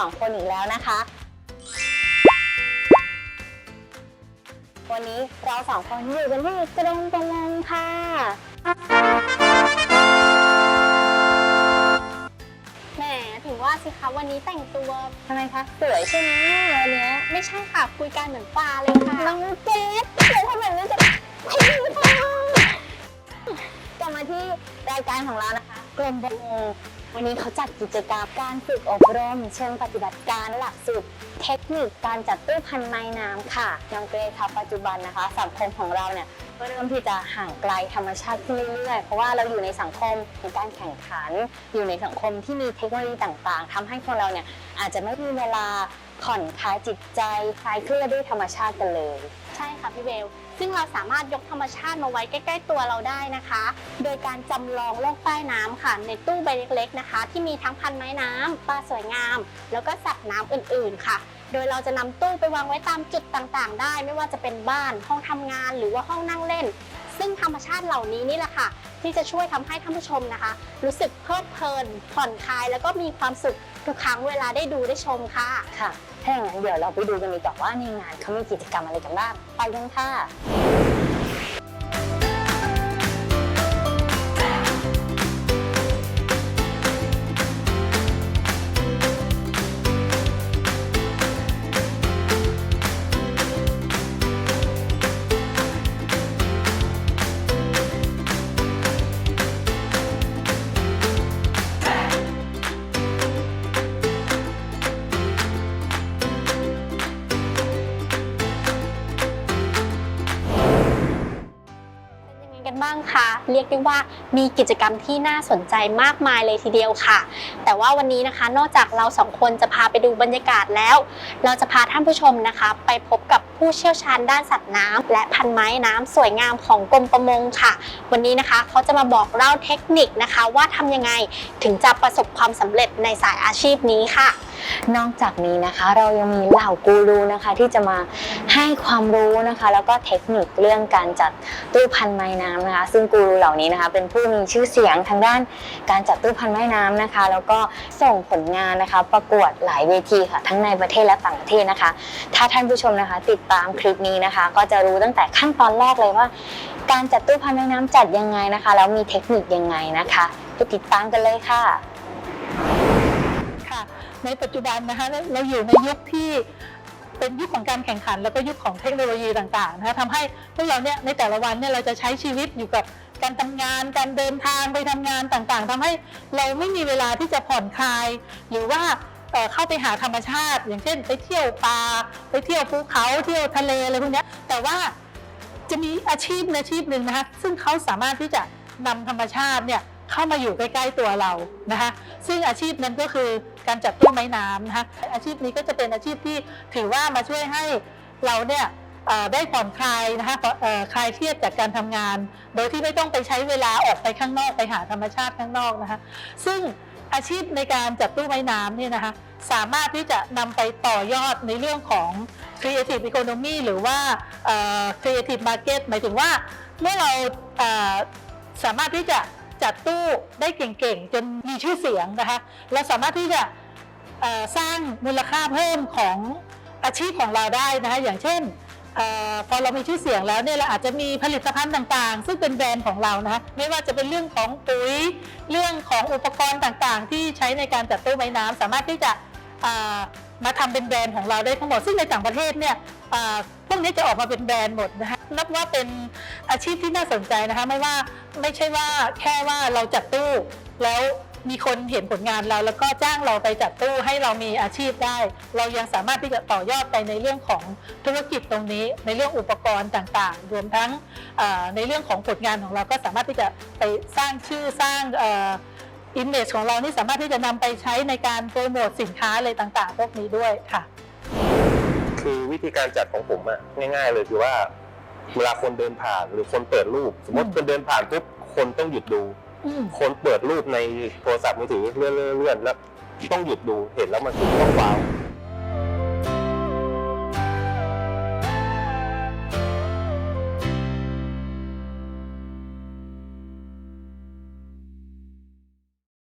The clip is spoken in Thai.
องคนอีกแล้วนะคะ วันนี้เราสองคนอยู่กันที่กรมประมงค่ะ แหมถึงว่าสิคะวันนี้แต่งตัวทำไมคะสวยใช่ไหมวันนี้ไม่ใช่ค่ะคุยกันเหมือนปลาเลยค่ะน้องเกดเดี๋ยวทำแบบนี้จะให้ดูค่ะกลับมาที่รายการของเรานะคะกรมประมง วันนี้เขาจัดกิจกรรมการฝึกอบรม เชิงปฏิบัติการหลักสูตรเทคนิคการจัดตู้พันไม้น้ำค่ะน้องเกรซค่ะปัจจุบันนะคะ สังคมของเราเนี่ยก็เริ่มที่จะห่างไกลธรรมชาติขึ้นเรื่อยๆ เพราะว่าเราอยู่ในสังคมของการแข่งขัน อยู่ในสังคมที่มีเทคโนโลยีต่างๆทำให้คนเราเนี่ยอาจจะไม่มีเวลาผ่อนคลายจิตใจคลายเครียดด้วยธรรมชาติกันเลย ใช่ค่ะพี่เบล ซึ่งเราสามารถยกธรรมชาติมาไว้ใกล้ ๆ ตัวเราได้นะคะ โดยการจำลองโลกใต้น้ำค่ะ ในตู้ใบเล็ก ๆนะคะ ที่มีทั้งพันไม้น้ำปลาสวยงาม แล้วก็สัตว์น้ำอื่นๆค่ะ โดยเราจะนำตู้ไปวางไว้ตามจุดต่างๆ ได้ ไม่ว่าจะเป็นบ้านห้องทำงานหรือว่าห้องนั่งเล่น ซึ่งธรรมชาติเหล่านี้นี่แหละค่ะ ที่จะช่วยทำให้ท่านผู้ชมนะคะ รู้สึกเพลิดเพลินผ่อนคลายแล้วก็มีความสุขทุกครั้งเวลาได้ดูได้ชมค่ะ ค่ะ ถ้าอย่างนั้นเดี๋ยวเราไปดูกันดีกว่าว่าในงานเขามีกิจกรรมอะไรกันบ้างไปกันค่ะ เรียกได้ว่ามีกิจกรรมที่น่าสนใจมากมายเลยทีเดียวค่ะ แต่ว่าวันนี้นะคะนอกจากเราสองคนจะพาไปดูบรรยากาศแล้ว เราจะพาท่านผู้ชมนะคะ ไปพบกับผู้เชี่ยวชาญด้านสัตว์น้ำและพันไม้น้ำสวยงามของกรมประมงค่ะ วันนี้นะคะเขาจะมาบอกเล่าเทคนิคนะคะ ว่าทำยังไงถึงจะประสบความสำเร็จในสายอาชีพนี้ค่ะ นอกจากนี้นะคะเรายังมีเหล่ากูรูนะคะที่จะมาให้ความรู้นะคะ แล้วก็เทคนิคเรื่องการจัด ตู้พันไม้น้ำนะคะ ซึ่งกูรูเหล่านี้นะคะ เป็นผู้มีชื่อเสียงทางด้านการจัดตู้พันไม้น้ำนะคะ แล้วก็ส่งผลงานนะคะ ประกวดหลายเวทีค่ะ ทั้งในประเทศและต่างประเทศนะคะ ถ้าท่านผู้ชมนะคะ ติดตามคลิปนี้นะคะ ก็จะรู้ตั้งแต่ขั้นตอนแรกเลยว่า การจัดตู้พันไม้น้ำจัดยังไงนะคะแล้วมีเทคนิคยังไงนะคะไปติดตามกันเลยค่ะค่ะในปัจจุบันนะคะเราอยู่ในยุคที่ เป็นยุคของการแข่งขัน แล้วก็ยุคของเทคโนโลยีต่างๆนะคะทำให้พวกเราเนี่ยในแต่ละวันเนี่ยเราจะใช้ชีวิตอยู่กับการทำงาน การเดินทางไปทำงานต่างๆทำให้เราไม่มีเวลาที่จะผ่อนคลาย หรือว่าเข้าไปหาธรรมชาติ อย่างเช่น ไปเที่ยวป่าไปเที่ยวภูเขาเที่ยวทะเลอะไรพวกนี้แต่ว่าจะมีอาชีพอาชีพหนึ่งนะคะซึ่งเขาสามารถที่จะนำธรรมชาติเนี่ยเข้ามาอยู่ใกล้ๆตัวเรานะคะซึ่งอาชีพนั้นก็คือ การจัดตู้ไม้น้ำนะคะอาชีพนี้ก็จะเป็นอาชีพที่ถือว่ามาช่วยให้เราเนี่ยได้ผ่อนคลายนะคะคลายเครียดจากการทำงาน โดยที่ไม่ต้องไปใช้เวลาออกไปข้างนอกไปหาธรรมชาติข้างนอกนะคะ ซึ่งอาชีพในการจัดตู้ไม้น้ำเนี่ยนะคะสามารถที่จะนำไปต่อยอดในเรื่องของ creative economy หรือว่า creative market หมายถึงว่าเมื่อเราสามารถที่จะ จัดตู้ได้เก่งๆ จนมีชื่อเสียงนะคะเราสามารถที่จะสร้างมูลค่าเพิ่มของอาชีพของเราได้นะคะ อย่างเช่นอพอเรามีชื่อเสียงแล้วเนี่ยเราอาจจะมีผลิตภัณฑ์ต่างๆ ซึ่งเป็นแบรนด์ของเรานะคะไม่ว่าจะเป็นเรื่องของปุ๋ยเรื่องของอุปกรณ์ต่างๆ ที่ใช้ในการจัดตู้ไม้น้ำสามารถที่จะมาทำเป็นแบรนด์ของเราได้ทั้งหมดซึ่งในต่างประเทศเนี่ยพวกนี้จะออกมาเป็นแบรนด์หมดนะคะนับว่าเป็นอาชีพที่น่าสนใจนะคะไม่ว่าไม่ใช่ว่าแค่ว่าเราจัดตู้ แล้วมีคนเห็นผลงานเรา แล้วก็จ้างเราไปจัดตู้ให้เรามีอาชีพได้ เรายังสามารถที่จะต่อยอดไปในเรื่องของธุรกิจตรงนี้ ในเรื่องอุปกรณ์ต่างๆ รวมทั้งในเรื่องของผลงานของเราก็สามารถที่จะไปสร้างชื่อสร้างอิมเมจของเรานี่สามารถที่จะนำไปใช้ในการโปรโมทสินค้าอะไรต่างๆ พวกนี้ด้วยค่ะ คือวิธีการจัดของผมอะง่าย ๆ เลยคือว่า เวลาคนเดินผ่านหรือคนเปิดรูป สมมติอืมคนเดินผ่านปุ๊บคนต้องหยุดดูอืมคนเปิดรูปในโทรศัพท์มือถือเลื่อนๆๆแล้วต้องหยุดดูเห็นแล้วมันคือต้องว้าว